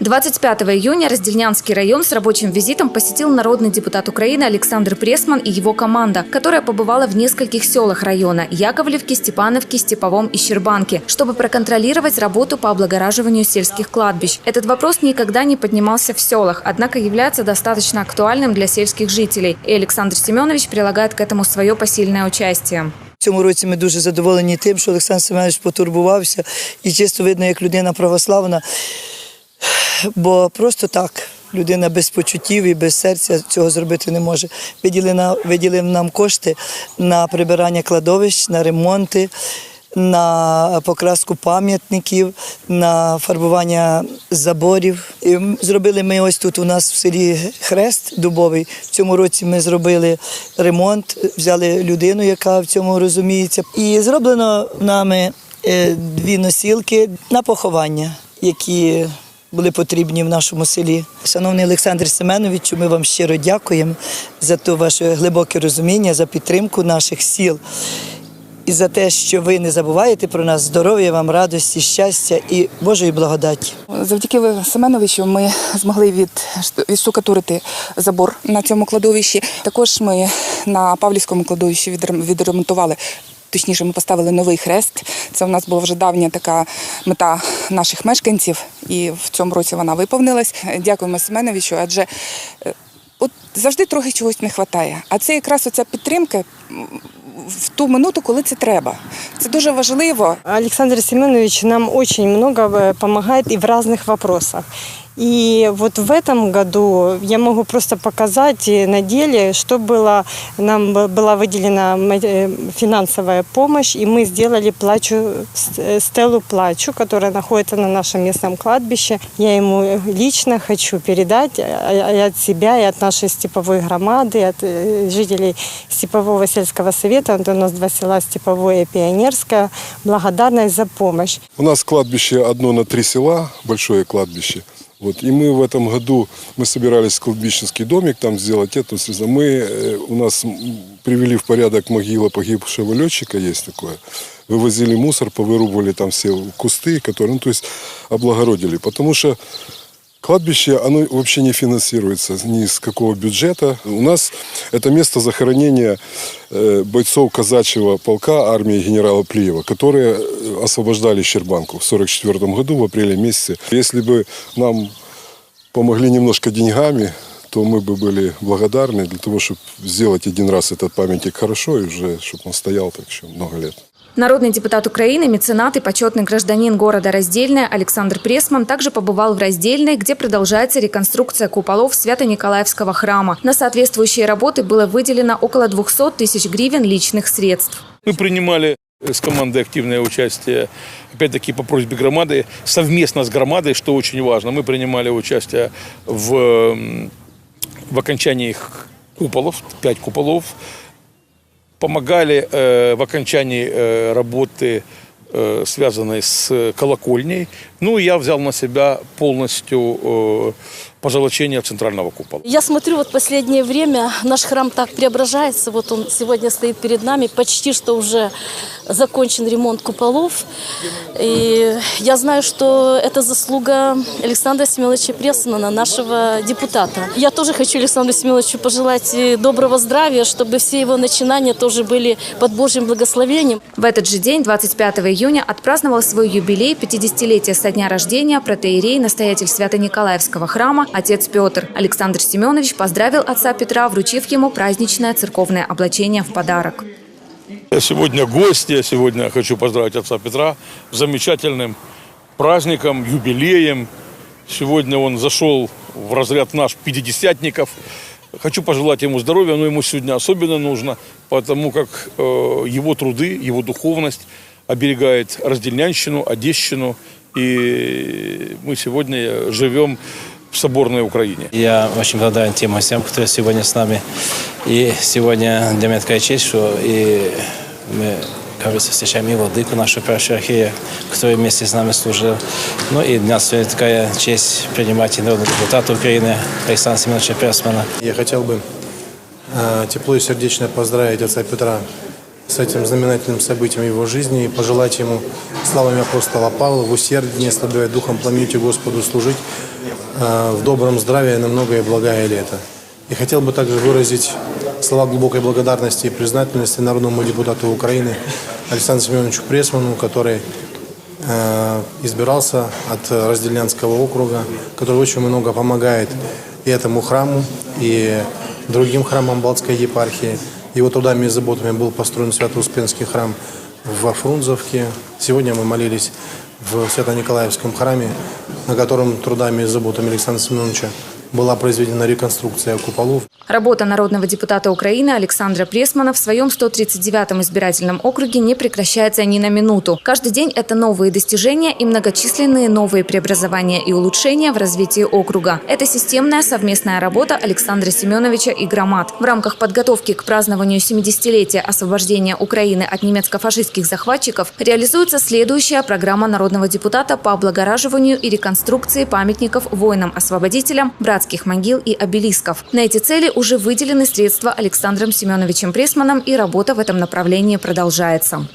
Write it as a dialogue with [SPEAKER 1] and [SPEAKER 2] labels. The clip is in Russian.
[SPEAKER 1] 25 июня Раздельнянский район с рабочим визитом посетил народный депутат Украины Александр Пресман и его команда, которая побывала в нескольких селах района – Яковлевке, Степановке, Степовом и Щербанке, чтобы проконтролировать работу по облагораживанию сельских кладбищ. Этот вопрос никогда не поднимался в селах, однако является достаточно актуальным для сельских жителей, и Александр Семенович прилагает к этому свое посильное участие.
[SPEAKER 2] В цьому році ми дуже задоволені тим, що Олександр Семенович потурбувався і чисто видно, як людина православна, Бо просто так. Людина без почуттів і без серця цього зробити не може. Виділив, на- виділив нам кошти на прибирання кладовищ, на ремонти, на покраску пам'ятників, на фарбування заборів. І зробили ми ось тут у нас в селі хрест дубовий. В цьому році ми зробили ремонт, взяли людину, яка в цьому розуміється. І зроблено нами е, дві носілки на поховання, які були потрібні в нашому селі. Шановний Олександр Семеновичу, ми вам щиро дякуємо за те ваше глибоке розуміння, за підтримку наших сіл і за те, що ви не забуваєте про нас. Здоров'я вам, радості, щастя і Божої благодаті.
[SPEAKER 3] Завдяки Семеновичу ми змогли від, відсукатурити забор на цьому кладовищі. Також ми на Павлівському кладовищі відрем- відремонтували. Точніше, ми поставили новий хрест. Це у нас була вже давня така мета наших мешканців, і в цьому році вона виповнилась. Дякуємо Семеновичу, адже е, от завжди трохи чогось не вистачає. А це якраз оця підтримка в ту минуту, коли це треба. Це дуже важливо.
[SPEAKER 4] Александр Семенович нам много э, помогает и в разных вопросах. И вот в этом году я могу просто показать э, на деле, что было, нам была выделена э, финансовая помощь, и мы сделали плачу, э, стелу плачу, которая находится на нашем местном кладбище. Я ему лично хочу передать э, и от себя, и от нашей степовой громады, и от э, жителей Степового сельского совета. У нас два села Степовое и Пионерское. Благодарность за помощь.
[SPEAKER 5] У нас кладбище одно на три села, большое кладбище. Вот, и мы в этом году, мы собирались кладбищенский домик там сделать, это, мы, э, у нас привели в порядок могила погибшего летчика, есть такое. Вывозили мусор, повырубывали там все кусты, которые, ну, то есть облагородили. Потому что Кладбище, оно вообще не финансируется ни с какого бюджета. У нас это место захоронения э, бойцов казачьего полка армии генерала Плиева, которые э, освобождали Щербанку в 1944 году в апреле месяце. Если бы нам помогли немножко деньгами, то мы бы были благодарны для того, чтобы сделать один раз этот памятник хорошо и уже, чтобы он стоял так еще много лет.
[SPEAKER 1] Народный депутат Украины, меценат и почетный гражданин города Раздельное Александр Пресман также побывал в Раздельной, где продолжается реконструкция куполов Свято-Николаевского храма. На соответствующие работы было выделено около 200 тысяч гривен личных средств.
[SPEAKER 6] Мы принимали с командой активное участие, опять-таки по просьбе громады, совместно с громадой, что очень важно. Мы принимали участие в, в окончании их куполов, пять куполов, помогали э, в окончании э, работы, э, связанной с колокольней. Ну, я взял на себя полностью э, позолочение центрального купола.
[SPEAKER 7] Я смотрю, вот последнее время наш храм так преображается. Вот он сегодня стоит перед нами. Почти что уже закончен ремонт куполов. И я знаю, что это заслуга Александра Семеновича Пресмана, нашего депутата. Я тоже хочу Александру Семеновичу пожелать э, доброго здравия, чтобы все его начинания тоже были под Божьим благословением.
[SPEAKER 1] В этот же день, 25 июня, отпраздновал свой юбилей 50-летия дня рождения протеерей, настоятель Свято-Николаевского храма, отец Петр. Александр Семенович поздравил отца Петра, вручив ему праздничное церковное облачение в подарок.
[SPEAKER 6] Я сегодня гость, я сегодня хочу поздравить отца Петра с замечательным праздником, юбилеем. Сегодня он зашел в разряд наш пятидесятников. Хочу пожелать ему здоровья, но ему сегодня особенно нужно, потому как э, его труды, его духовность оберегает раздельнянщину, одещину. И мы сегодня живем в соборной Украине.
[SPEAKER 8] Я очень благодарен тем гостям, которые сегодня с нами. И сегодня для меня такая честь, что и мы, как говорится, встречаем и владыку нашу архея, который вместе с нами служил. Ну и для нас сегодня такая честь принимать и народного депутата Украины Александра Семеновича Персмана.
[SPEAKER 9] Я хотел бы э, тепло и сердечно поздравить отца Петра с этим знаменательным событием его жизни и пожелать ему словами апостола Павла в усердии, ослабевая духом, пламенью Господу служить, э, в добром здравии на многое благое лето. И хотел бы также выразить слова глубокой благодарности и признательности народному депутату Украины Александру Семеновичу Пресману, который э, избирался от Разделянского округа, который очень много помогает и этому храму, и другим храмам Балтской епархии. Его трудами и заботами был построен Свято-Успенский храм во Фрунзовке. Сегодня мы молились в Свято-Николаевском храме, на котором трудами и заботами Александра Семеновича была произведена реконструкция куполов.
[SPEAKER 1] Работа народного депутата Украины Александра Пресмана в своем 139-м избирательном округе не прекращается ни на минуту. Каждый день это новые достижения и многочисленные новые преобразования и улучшения в развитии округа. Это системная совместная работа Александра Семеновича и громад. В рамках подготовки к празднованию 70-летия освобождения Украины от немецко-фашистских захватчиков реализуется следующая программа народного депутата по облагораживанию и реконструкции памятников воинам-освободителям, братских могил и обелисков. На эти цели уже выделены средства Александром Семеновичем Пресманом и работа в этом направлении продолжается.